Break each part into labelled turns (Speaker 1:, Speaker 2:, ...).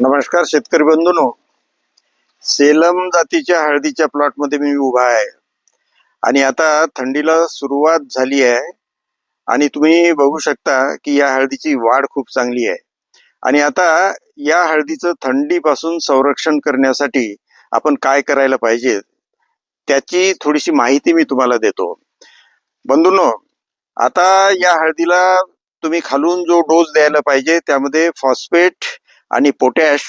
Speaker 1: नमस्कार शेतकरी बंधूनो. सेलम जातीच्या हळदीच्या प्लॉटमध्ये मी उभा आहे. आणि आता थंडीला सुरुवात झाली आहे. आणि तुम्ही बघू शकता की या हळदीची वाढ खूप चांगली आहे. आणि आता या हळदीचं थंडीपासून संरक्षण करण्यासाठी आपण काय करायला पाहिजे त्याची थोडीशी माहिती मी तुम्हाला देतो. बंधूंनो आता या हळदीला तुम्ही खालून जो डोस द्यायला पाहिजे त्यामध्ये फॉस्फेट आणि पोटॅश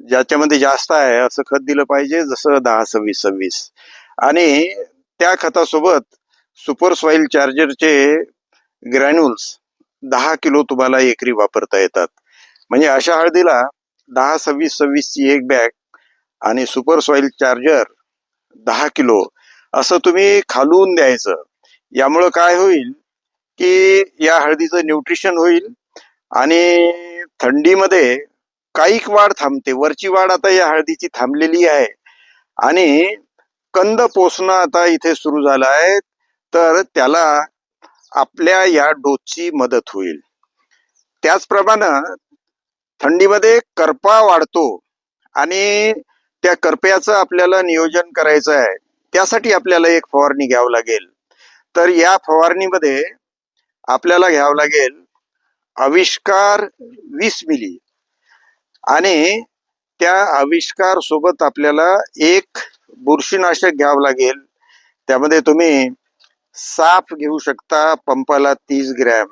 Speaker 1: ज्याच्यामध्ये जास्त आहे असं खत दिलं पाहिजे जसं दहा सव्वीस सव्वीस. आणि त्या खतासोबत सुपर सॉइल चार्जरचे ग्रॅन्युल्स दहा किलो तुम्हाला एकरी वापरता येतात. म्हणजे अशा हळदीला दहा सव्वीस सव्वीसची एक बॅग आणि सुपर सॉइल चार्जर दहा किलो असं तुम्ही खालून द्यायचं. यामुळं काय होईल की या हळदीचं न्यूट्रिशन होईल आणि थंडीमध्ये काहीक वाढ थांबते. वरची वाढ आता या हळदीची थांबलेली आहे. आणि कंद पोसणं आता इथे सुरू झालं आहे तर त्याला आपल्या या डोसची मदत होईल. त्याचप्रमाणे थंडीमध्ये करपा वाढतो आणि त्या करप्याचं आपल्याला नियोजन करायचं आहे त्यासाठी आपल्याला एक फवारणी घ्यावं लागेल. तर या फवारणीमध्ये आपल्याला घ्यावं लागेल आविष्कार वीस मिली. आणि त्या आविष्कार सोबत आपल्याला एक बुरशीनाशक घ्यावं लागेल. त्यामध्ये तुम्ही साफ घेऊ शकता पंपाला तीस ग्रॅम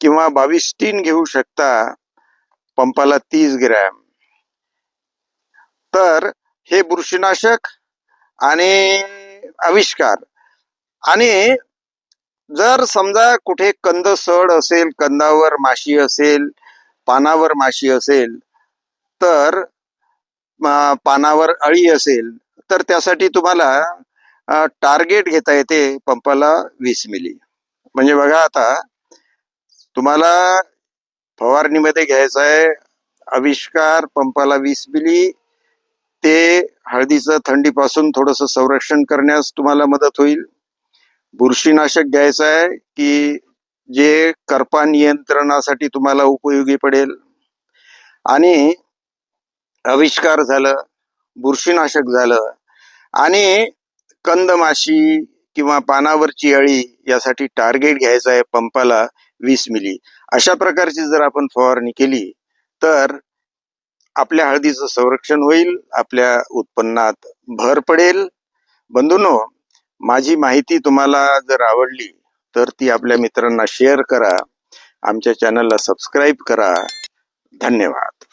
Speaker 1: किंवा बावीस टीन घेऊ शकता पंपाला तीस ग्रॅम. तर हे बुरशीनाशक आणि आविष्कार. आणि जर समजा कुठे कंद सड असेल कंदावर माशी असेल पानावर माशी असेल तर पानावर अळी असेल तर त्यासाठी तुम्हाला टार्गेट घेता येते पंपाला वीस मिली. म्हणजे बघा आता तुम्हाला फवारणीमध्ये घ्यायचं आहे आविष्कार पंपाला वीस मिली हळदीचं थंडीपासून थोडस संरक्षण करण्यास तुम्हाला मदत होईल. बुरशीनाशक घ्यायचं आहे की जे करपा नियंत्रणासाठी तुम्हाला उपयोगी पडेल. आणि आविष्कार झालं बुरशीनाशक झालं आणि कंदमाशी किंवा पानावरची अळी यासाठी टार्गेट घ्यायचं आहे पंपाला वीस मिली. अशा प्रकारची जर आपण फवारणी केली तर आपल्या हळदीचं संरक्षण होईल आपल्या उत्पन्नात भर पडेल. बंधूनो माझी माहिती तुम्हाला जर आवडली तर ती आपल्या मित्रांना शेअर करा. आमच्या चॅनलला सबस्क्राईब करा. धन्यवाद.